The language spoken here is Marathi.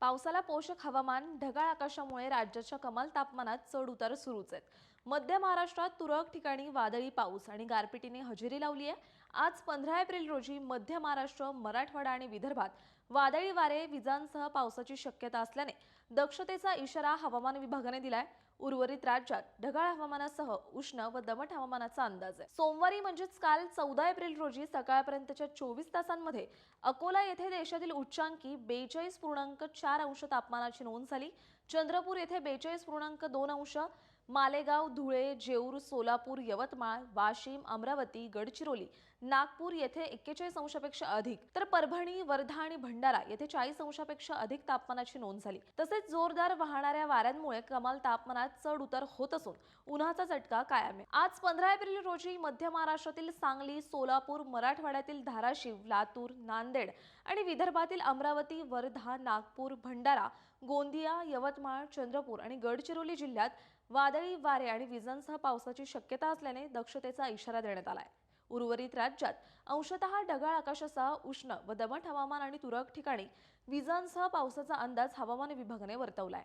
पावसाला पोषक हवामान ढगाळ आकाशामुळे राज्याच्या कमाल तापमानात चढ उतार सुरूच आहेत. मध्य महाराष्ट्रात तुरळक ठिकाणी वादळी पाऊस आणि गारपिटीने हजेरी लावली आहे. आज पंधरा एप्रिल रोजी मध्य महाराष्ट्र मराठवाडा आणि विदर्भात वादळी वारे विजांसह पावसाची शक्यता असल्याने दक्षतेचा इशारा हवामान विभागाने दिलाय. उर्वरित राज्यात ढगाळ हवामानासह उष्ण व दमट हवामानाचा अंदाज आहे. सोमवारी म्हणजेच काल चौदा एप्रिल रोजी सकाळपर्यंतच्या चोवीस तासांमध्ये अकोला येथे देशातील उच्चांकी बेचाळीस पूर्णांक चार अंश तापमानाची नोंद झाली. चंद्रपूर येथे बेचाळीस पूर्णांक दोन अंश मालेगाव धुळे जेऊर सोलापूर यवतमाळ वाशिम अमरावती गडचिरोली नागपूर येथे एक्केचाळीस अंशापेक्षा अधिक. तर परभणी वर्धा आणि भंडारा येथे चाळीस अंशापेक्षा अधिक तापमानाची नोंद झाली. तसेच जोरदार वाहणाऱ्या वाऱ्यांमुळे कमाल तापमानात चढ उतार होत असून उन्हाचा झटका कायम आहे. आज पंधरा एप्रिल रोजी मध्य महाराष्ट्रातील सांगली सोलापूर मराठवाड्यातील धाराशिव लातूर नांदेड आणि विदर्भातील अमरावती वर्धा नागपूर भंडारा गोंदिया यवतमाळ चंद्रपूर आणि गडचिरोली जिल्ह्यात वादळ वारे आणि विजांसह पावसाची शक्यता असल्याने दक्षतेचा इशारा देण्यात आलाय. उर्वरित राज्यात अंशतः ढगाळ आकाशासह उष्ण व दमट हवामान आणि तुरळक ठिकाणी विजांसह पावसाचा अंदाज हवामान विभागाने वर्तवलाय.